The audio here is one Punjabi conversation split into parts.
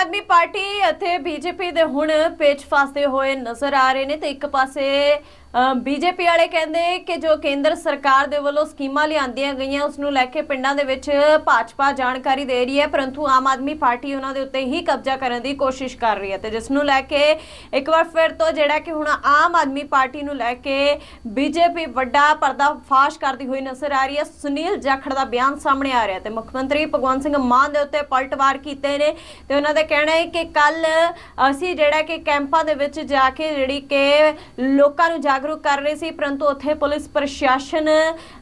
ਆਦਮੀ ਪਾਰਟੀ ਅਤੇ ਬੀਜੇਪੀ ਦੇ ਹੁਣ ਪੇਚ ਫਾਸਦੇ ਹੋਏ ਨਜ਼ਰ ਆ ਰਹੇ ਨੇ ਤੇ ਇੱਕ ਪਾਸੇ ਬੀਜੇਪੀ ਵਾਲੇ ਕਹਿੰਦੇ ਕਿ ਜੋ ਕੇਂਦਰ ਸਰਕਾਰ ਦੇ ਵੱਲੋਂ ਸਕੀਮਾਂ ਲਿਆਂਦੀਆਂ ਗਈਆਂ, ਉਸ ਨੂੰ ਲੈ ਕੇ ਪਿੰਡਾਂ ਦੇ ਵਿੱਚ ਭਾਜਪਾ ਜਾਣਕਾਰੀ ਦੇ ਰਹੀ ਹੈ, ਪਰੰਤੂ ਆਮ ਆਦਮੀ ਪਾਰਟੀ ਉਹਨਾਂ ਦੇ ਉੱਤੇ ਹੀ ਕਬਜ਼ਾ ਕਰਨ ਦੀ ਕੋਸ਼ਿਸ਼ ਕਰ ਰਹੀ ਹੈ ਤੇ ਜਿਸ ਨੂੰ ਲੈ ਕੇ ਇੱਕ ਵਾਰ ਫਿਰ ਤੋਂ ਜਿਹੜਾ ਕਿ ਹੁਣ ਆਮ ਆਦਮੀ ਪਾਰਟੀ ਨੂੰ ਲੈ ਕੇ ਬੀਜੇਪੀ ਵੱਡਾ ਪਰਦਾ ਫਾਸ਼ ਕਰਦੀ ਹੋਈ ਨਜ਼ਰ ਆ ਰਹੀ ਹੈ। ਸੁਨੀਲ ਜਾਖੜ ਦਾ ਬਿਆਨ ਸਾਹਮਣੇ ਆ ਰਿਹਾ ਤੇ ਮੁੱਖ ਮੰਤਰੀ ਭਗਵੰਤ ਸਿੰਘ ਮਾਨ ਦੇ ਉੱਤੇ ਪਲਟਵਾਰ ਕੀਤੇ ਨੇ ਤੇ ਉਹਨਾਂ ਦਾ ਕਹਿਣਾ ਹੈ ਕਿ ਕੱਲ ਅਸੀਂ ਜਿਹੜਾ ਕਿ ਕੈਂਪਾਂ ਦੇ ਵਿੱਚ ਜਾ ਕੇ ਜਿਹੜੀ ਕਿ ਲੋਕਾਂ ਨੂੰ ਜਾ ਜਾਗਰੂਕ ਕਰ ਰਹੇ ਸੀ, ਪਰੰਤੂ ਉੱਥੇ ਪੁਲਿਸ ਪ੍ਰਸ਼ਾਸਨ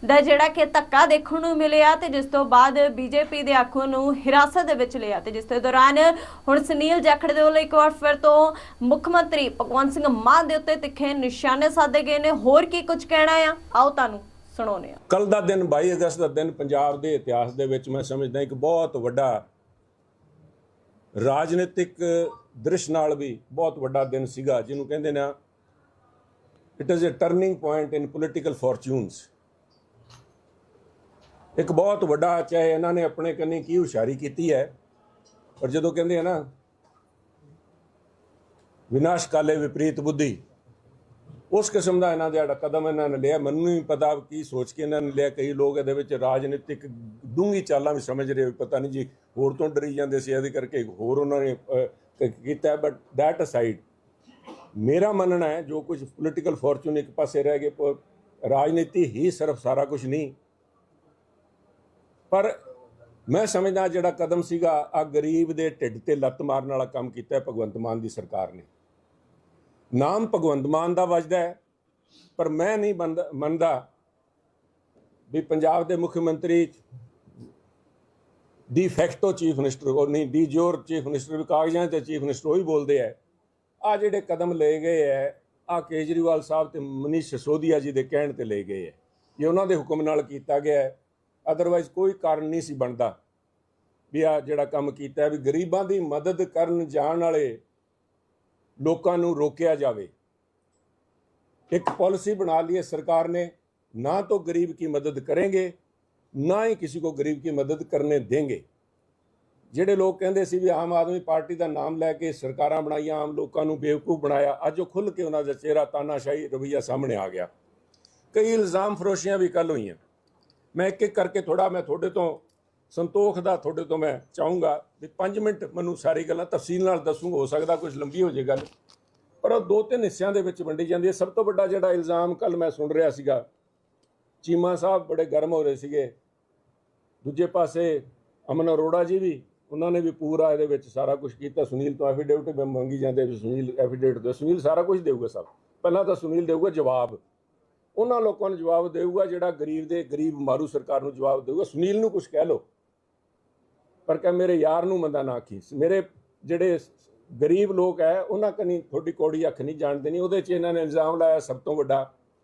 ਦਾ ਜਿਹੜਾ ਕਿ ਧੱਕਾ ਦੇਖਣ ਨੂੰ ਮਿਲਿਆ ਤੇ ਜਿਸ ਤੋਂ ਬਾਅਦ ਬੀਜੇਪੀ ਦੇ ਆਗੂ ਨੂੰ ਹਿਰਾਸਤ ਦੇ ਵਿੱਚ ਲਿਆ ਤੇ ਜਿਸ ਦੇ ਦੌਰਾਨ ਹੁਣ ਸੁਨੀਲ ਜਾਖੜ ਦੇ ਵੱਲੋਂ ਇੱਕ ਵਾਰ ਫਿਰ ਤੋਂ ਮੁੱਖ ਮੰਤਰੀ ਭਗਵੰਤ ਸਿੰਘ ਮਾਨ ਦੇ ਉੱਤੇ ਤਿੱਖੇ ਨਿਸ਼ਾਨੇ ਸਾਧੇ ਗਏ ਨੇ। ਹੋਰ ਕੀ ਕੁਝ ਕਹਿਣਾ ਆ? ਆਓ ਤੁਹਾਨੂੰ ਸੁਣਾਉਂਦੇ ਆ ਕੱਲ ਦਾ ਦਿਨ 22 ਅਗਸਤ ਦਾ ਦਿਨ ਪੰਜਾਬ ਦੇ ਇਤਿਹਾਸ ਦੇ ਵਿੱਚ ਮੈਂ ਸਮਝਦਾ ਇੱਕ ਬਹੁਤ ਵੱਡਾ ਰਾਜਨੀਤਿਕ ਦ੍ਰਿਸ਼ ਨਾਲ ਵੀ ਬਹੁਤ ਵੱਡਾ ਦਿਨ ਸੀਗਾ, ਜਿਹਨੂੰ ਕਹਿੰਦੇ ਨੇ it is a turning point in political fortunes ਇੱਕ ਬਹੁਤ ਵੱਡਾ ਚਾਹੇ ਇਹਨਾਂ ਨੇ ਆਪਣੇ ਕੰਨੀ ਕੀ ਹੁਸ਼ਿਆਰੀ ਕੀਤੀ ਹੈ। ਪਰ ਜਦੋਂ ਕਹਿੰਦੇ ਆ ਨਾ, ਵਿਨਾਸ਼ ਕਾਲੇ ਵਿਪਰੀਤ ਬੁੱਧੀ ਉਸ ਕਿਸਮ ਦਾ ਇਹਨਾਂ ਦਾ ਜਿਹੜਾ ਕਦਮ ਇਹਨਾਂ ਨੇ ਲਿਆ। ਮੈਨੂੰ ਨਹੀਂ ਪਤਾ ਕੀ ਸੋਚ ਕੇ ਇਹਨਾਂ ਨੇ ਲਿਆ। ਕਈ ਲੋਕ ਇਹਦੇ ਵਿੱਚ ਰਾਜਨੀਤਿਕ ਡੂੰਗੀ ਚਾਲਾਂ ਵੀ ਸਮਝ ਰਹੇ ਪਤਾ ਨਹੀਂ ਜੀ, ਹੋਰ ਤੋਂ ਡਰੀ ਜਾਂਦੇ ਸੀ। ਇਹਦੇ ਕਰਕੇ ਹੋਰ ਉਹਨਾਂ ਨੇ ਕੀਤਾ। ਬਟ ਦੈਟ ਅਸਾਈਡ ਮੇਰਾ ਮੰਨਣਾ ਹੈ, ਜੋ ਕੁਝ ਪੋਲੀਟੀਕਲ ਫੋਰਚੂਨ ਇੱਕ ਪਾਸੇ ਰਹਿ ਗਏ ਰਾਜਨੀਤੀ ਹੀ ਸਿਰਫ ਸਾਰਾ ਕੁਝ ਨਹੀਂ। ਪਰ ਮੈਂ ਸਮਝਦਾ ਜਿਹੜਾ ਕਦਮ ਸੀਗਾ ਆ ਗਰੀਬ ਦੇ ਢਿੱਡ ਤੇ ਲੱਤ ਮਾਰਨ ਵਾਲਾ ਕੰਮ ਕੀਤਾ ਭਗਵੰਤ ਮਾਨ ਦੀ ਸਰਕਾਰ ਨੇ। ਨਾਮ ਭਗਵੰਤ ਮਾਨ ਦਾ ਵੱਜਦਾ ਹੈ, ਪਰ ਮੈਂ ਨਹੀਂ ਮੰਨਦਾ- ਮੰਨਦਾ ਵੀ ਪੰਜਾਬ ਦੇ ਮੁੱਖ ਮੰਤਰੀ ਡੀ ਫੈਕਟੋ ਚੀਫ ਮਿਨਿਸਟਰ, ਉਹ ਨਹੀਂ, ਡੀ ਜੋਰ ਚੀਫ ਮਿਨਿਸਟਰ ਵੀ ਕਾਗਜ਼ਾਂ ਤੇ ਚੀਫ ਮਿਨਿਸਟਰ ਉਹੀ ਬੋਲਦੇ ਆ ਆ ਜਿਹੜੇ ਕਦਮ ਲਏ ਗਏ ਐ, ਆ ਕੇਜਰੀਵਾਲ ਸਾਹਿਬ ਤੇ ਮਨੀਸ਼ ਸਿਸੋਦੀਆ ਜੀ ਦੇ ਕਹਿਣ ਤੇ ਲਏ ਗਏ ਐ। ਇਹ ਉਹਨਾਂ ਦੇ ਹੁਕਮ ਨਾਲ ਕੀਤਾ ਗਿਆ ਹੈ ਅਦਰਵਾਇਜ਼ ਕੋਈ ਕਾਰਨ ਨਹੀਂ ਸੀ ਬਣਦਾ ਵੀ ਆ ਜਿਹੜਾ ਕੰਮ ਕੀਤਾ ਵੀ ਗਰੀਬਾਂ ਦੀ ਮਦਦ ਕਰਨ ਜਾਣ ਵਾਲੇ ਲੋਕਾਂ ਨੂੰ ਰੋਕਿਆ ਜਾਵੇ। ਇੱਕ ਪਾਲਿਸੀ ਬਣਾ ਲਈ ਹੈ ਸਰਕਾਰ ਨੇ, ਨਾ ਤੋਂ ਗਰੀਬ ਕੀ ਮਦਦ ਕਰਾਂਗੇ ਨਾ ਹੀ ਕਿਸੇ ਕੋ ਗਰੀਬ ਕੀ ਮਦਦ ਕਰਨੇ ਦੇਂਗੇ ਜਿਹੜੇ ਲੋਕ ਕਹਿੰਦੇ ਸੀ ਵੀ ਆਮ ਆਦਮੀ ਪਾਰਟੀ ਦਾ ਨਾਮ ਲੈ ਕੇ ਸਰਕਾਰਾਂ ਬਣਾਈਆਂ, ਆਮ ਲੋਕਾਂ ਨੂੰ ਬੇਵਕੂਫ ਬਣਾਇਆ, ਅੱਜ ਉਹ ਖੁੱਲ ਕੇ ਉਹਨਾਂ ਦਾ ਚਿਹਰਾ ਤਾਨਾਸ਼ਾਹੀ ਰਵਈਆ ਸਾਹਮਣੇ ਆ ਗਿਆ। ਕਈ ਇਲਜ਼ਾਮ ਫਰੋਸ਼ੀਆਂ ਵੀ ਕੱਲ ਹੋਈਆਂ। ਮੈਂ ਇੱਕ ਇੱਕ ਕਰਕੇ ਥੋੜਾ ਮੈਂ ਤੁਹਾਡੇ ਤੋਂ ਸੰਤੋਖ ਦਾ, ਤੁਹਾਡੇ ਤੋਂ ਮੈਂ ਚਾਹੂੰਗਾ ਵੀ 5 ਮਿੰਟ ਮੈਨੂੰ ਸਾਰੀ ਗੱਲਾਂ ਤਫਸੀਲ ਨਾਲ ਦੱਸੂਗਾ ਹੋ ਸਕਦਾ ਕੁਝ ਲੰਬੀ ਹੋ ਜੇ ਗੱਲ। ਪਰ ਉਹ ਦੋ ਤਿੰਨ ਹਿੱਸਿਆਂ ਦੇ ਵਿੱਚ ਵੰਡੀ ਜਾਂਦੀ ਹੈ। ਸਭ ਤੋਂ ਵੱਡਾ ਜਿਹੜਾ ਇਲਜ਼ਾਮ ਕੱਲ ਮੈਂ ਸੁਣ ਰਿਹਾ ਸੀਗਾ, ਚੀਮਾ ਸਾਹਿਬ ਬੜੇ ਗਰਮ ਹੋ ਰਹੇ ਸੀਗੇ। ਦੂਜੇ ਪਾਸੇ ਅਮਨ ਅਰੋੜਾ ਜੀ ਵੀ ਉਹਨਾਂ ਨੇ ਵੀ ਪੂਰਾ ਇਹਦੇ ਵਿੱਚ ਸਾਰਾ ਕੁਝ ਕੀਤਾ। ਸੁਨੀਲ ਤੋਂ ਐਫੀਡੇਵਿਟ ਵੀ ਮੰਗੀ ਜਾਂਦੇ ਵੀ ਸੁਨੀਲ ਐਫੀਡੇਵਿਟ ਦੇ ਸੁਨੀਲ ਸਾਰਾ ਕੁਝ ਦੇਊਗਾ ਸਭ। ਪਹਿਲਾਂ ਤਾਂ ਸੁਨੀਲ ਦੇਊਗਾ ਜਵਾਬ। ਉਹਨਾਂ ਲੋਕਾਂ ਨੂੰ ਜਵਾਬ ਦੇਊਗਾ ਜਿਹੜਾ ਗਰੀਬ ਦੇ ਗਰੀਬ ਮਾਰੂ ਸਰਕਾਰ ਨੂੰ ਜਵਾਬ ਦੇਊਗਾ। ਸੁਨੀਲ ਨੂੰ ਕੁਝ ਕਹਿ ਲੋ ਪਰ ਕਹ ਮੇਰੇ ਯਾਰ ਨੂੰ ਮੰਦਾ ਨਾ ਆਖੀ। ਮੇਰੇ ਜਿਹੜੇ ਗਰੀਬ ਲੋਕ ਹੈ, ਉਹਨਾਂ ਕਨੀ ਤੁਹਾਡੀ ਕੋੜੀ ਅੱਖ ਨਹੀਂ ਜਾਣਦੇ ਨਹੀਂ ਉਹਦੇ 'ਚ ਇਹਨਾਂ ਨੇ ਇਲਜ਼ਾਮ ਲਾਇਆ ਸਭ ਤੋਂ ਵੱਡਾ।